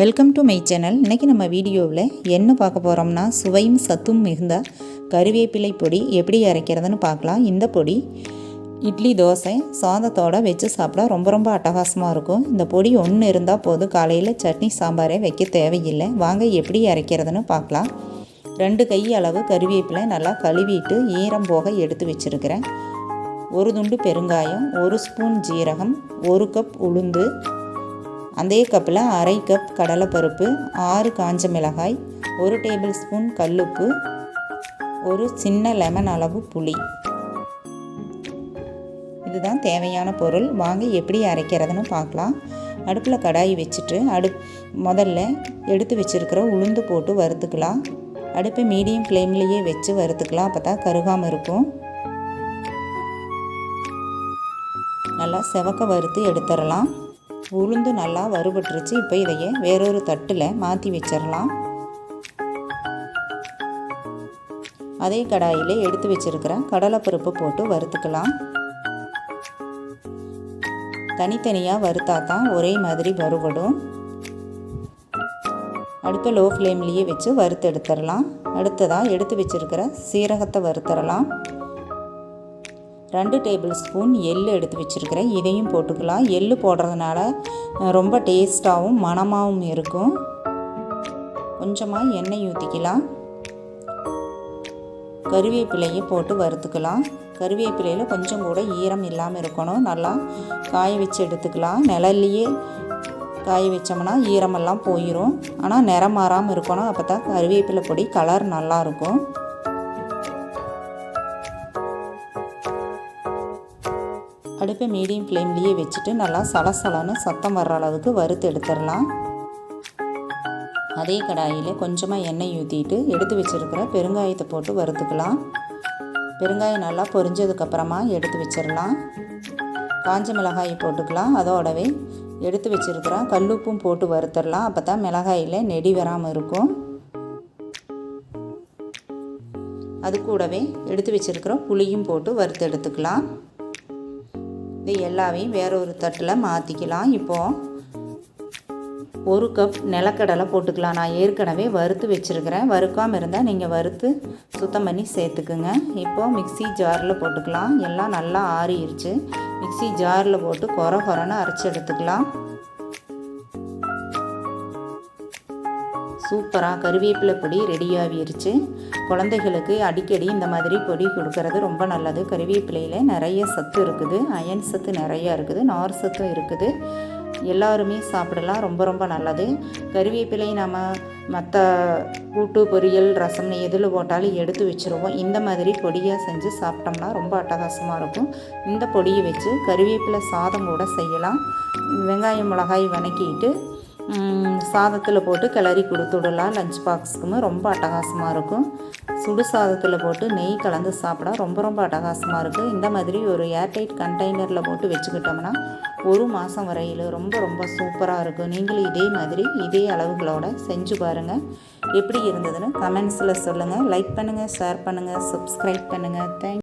Welcome to my channel இன்றைக்கி நம்ம வீடியோவில் என்ன பார்க்க போகிறோம்னா சுவையும் சத்தும் மிகுந்த கருவேப்பிலை பொடி எப்படி அரைக்கிறதுன்னு பார்க்கலாம். இந்த பொடி இட்லி தோசை சாதத்தோடு வச்சு சாப்பிட ரொம்ப ரொம்ப அட்டகாசமாக இருக்கும். இந்த பொடி ஒன்று இருந்தால் போதும். காலையில் சட்னி சாம்பாரே வைக்க தேவையில்லை. வாங்க எப்படி அரைக்கிறதுன்னு பார்க்கலாம். ரெண்டு கை அளவு கருவேப்பிலை நல்லா கழுவிட்டு ஈரம் போக எடுத்து வச்சுருக்கிறேன். ஒரு துண்டு பெருங்காயம் ஒரு ஸ்பூன் ஜீரகம் ஒரு கப் உளுந்து அதே கப்பில் அரை கப் கடலைப்பருப்பு ஆறு காஞ்ச மிளகாய் ஒரு டேபிள் ஸ்பூன் கல்லுப்பு ஒரு சின்ன லெமன் அளவு புளி. இதுதான் தேவையான பொருள். வாங்க எப்படி அரைக்கிறதுன்னு பார்க்கலாம். அடுப்பில் கடாய் வச்சுட்டு அடுப் முதல்ல எடுத்து வச்சுருக்கிற உளுந்து போட்டு வறுத்துக்கலாம். அடுப்பை மீடியம் ஃப்ளேம்லேயே வச்சு வறுத்துக்கலாம். அப்போ தான் கருகாமல் இருக்கும். நல்லா செவக்க வறுத்து எடுத்துடலாம். உளுந்து நல்லா வறுபட்டுருச்சு. இப்போ இதையே வேறொரு தட்டில் மாற்றி வச்சிடலாம் அதே கடாயில் எடுத்து வச்சிருக்கிற கடலைப்பருப்பு போட்டு வறுத்துக்கலாம். தனித்தனியாக வறுத்தா தான் ஒரே மாதிரி வறுபடும். அடுப்பை லோ ஃப்ளேம்லேயே வச்சு வறுத்து எடுத்துடலாம் அடுத்ததாக எடுத்து வச்சுருக்கிற சீரகத்தை வறுத்துடலாம் ரெண்டு டேபிள் ஸ்பூன் எள் எடுத்து வச்சுருக்கிறேன். இதையும் போட்டுக்கலாம். எள் போடுறதுனால ரொம்ப டேஸ்ட்டாகவும் மணமாகவும் இருக்கும். கொஞ்சமாக எண்ணெய் ஊற்றிக்கலாம் கருவேப்பிலையை போட்டு வறுத்துக்கலாம். கருவேப்பிலையில் கொஞ்சம் கூட ஈரம் இல்லாமல் இருக்கணும். நல்லா காய வச்சு எடுத்துக்கலாம். நிழல்லையே காய வச்சோம்னா ஈரமெல்லாம் போயிடும் ஆனால் நிறம் மாறாமல் இருக்கணும். அப்போ தான் கருவேப்பிலை பொடி கலர் நல்லாயிருக்கும் அடுப்பை மீடியம் ஃப்ளேம்லேயே வச்சுட்டு நல்லா சலசலன்னு சத்தம் வர்ற அளவுக்கு வறுத்து எடுத்துடலாம். அதே கடாயில் கொஞ்சமாக எண்ணெய் ஊற்றிட்டு எடுத்து வச்சுருக்கிற பெருங்காயத்தை போட்டு வறுத்துக்கலாம். பெருங்காயம் நல்லா பொரிஞ்சதுக்கப்புறமா எடுத்து வச்சிடலாம். காஞ்ச மிளகாய் போட்டுக்கலாம். அதோடவே எடுத்து வச்சுருக்கிற கல்லுப்பும் போட்டு வறுத்துடலாம். அப்போ தான் மிளகாயில் நெடி வராமல் இருக்கும். அது கூடவே எடுத்து வச்சுருக்கிற புளியும் போட்டு வறுத்து எடுத்துக்கலாம். இது எல்லாவையும் வேற ஒரு தட்டில் மாற்றிக்கலாம் இப்போது ஒரு கப் நிலக்கடலை போட்டுக்கலாம். நான் ஏற்கனவே வறுத்து வச்சுருக்கிறேன். வறுக்காமல் இருந்தால் நீங்கள் வறுத்து சுத்தம் பண்ணி சேர்த்துக்குங்க. இப்போது மிக்சி ஜாரில் போட்டுக்கலாம். எல்லாம் நல்லா ஆறிடுச்சு மிக்சி ஜாரில் போட்டு கொர கொரன்னு அரைச்சி எடுத்துக்கலாம். சூப்பராக கருவேப்பிலை பொடி ரெடியாகிருச்சு குழந்தைகளுக்கு அடிக்கடி இந்த மாதிரி பொடி கொடுக்கறது ரொம்ப நல்லது. கருவேப்பிலையில் நிறைய சத்து இருக்குது. அயன் சத்து நிறையா இருக்குது. நார் சத்தும் இருக்குது. எல்லாருமே சாப்பிடலாம். ரொம்ப ரொம்ப நல்லது. கருவேப்பிலை நம்ம மற்ற கூட்டு பொரியல் ரசம்னு எதில் போட்டாலும் எடுத்து வச்சுருவோம். இந்த மாதிரி பொடியாக செஞ்சு சாப்பிட்டோம்னா ரொம்ப அட்டகாசமாக இருக்கும். இந்த பொடியை வச்சு கருவேப்பிலை சாதம் கூட செய்யலாம். வெங்காயம் மிளகாய் வணக்கிட்டு சாதத்தில் போட்டு கிளறி கொடுத்துடலாம் லஞ்ச் பாக்ஸுக்குமே ரொம்ப அட்டகாசமாக இருக்கும். சுடு சாதத்தில் போட்டு நெய் கலந்து சாப்பிட ரொம்ப ரொம்ப அட்டகாசமாக இருக்குது இந்த மாதிரி ஒரு ஏர்டைட் கண்டெய்னரில் போட்டு வச்சுக்கிட்டோம்னா ஒரு மாதம் வரையில் ரொம்ப ரொம்ப சூப்பராக இருக்கும். நீங்களும் இதே மாதிரி இதே அளவுகளோட செஞ்சு பாருங்கள் எப்படி இருந்ததுன்னு கமெண்ட்ஸில் சொல்லுங்கள் லைக் பண்ணுங்கள் ஷேர் பண்ணுங்கள் சப்ஸ்கிரைப் பண்ணுங்கள் தேங்க்